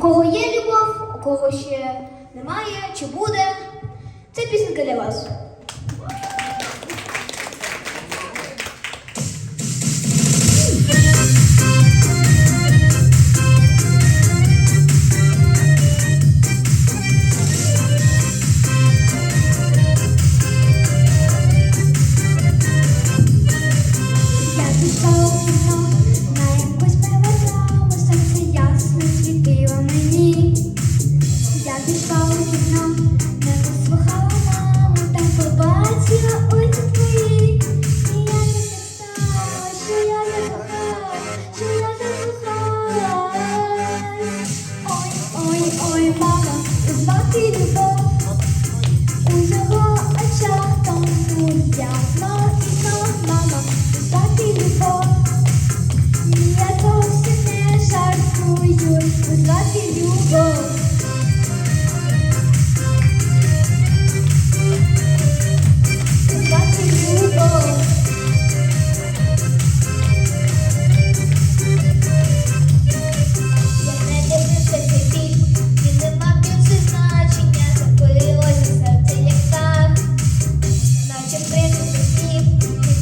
кого є любов, у кого ще немає чи буде. Це пісенька для вас. звати любов, у його очах там я знов.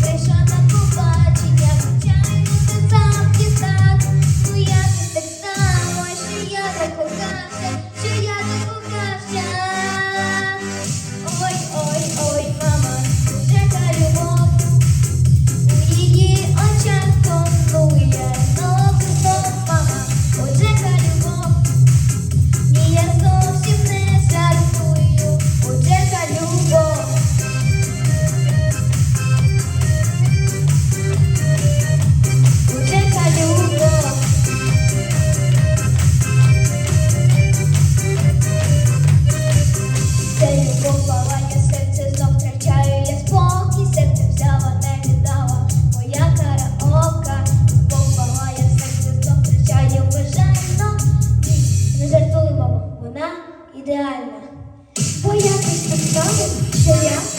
Те, що на побачення, звичайно. Идеально. Бо якось так стало, що.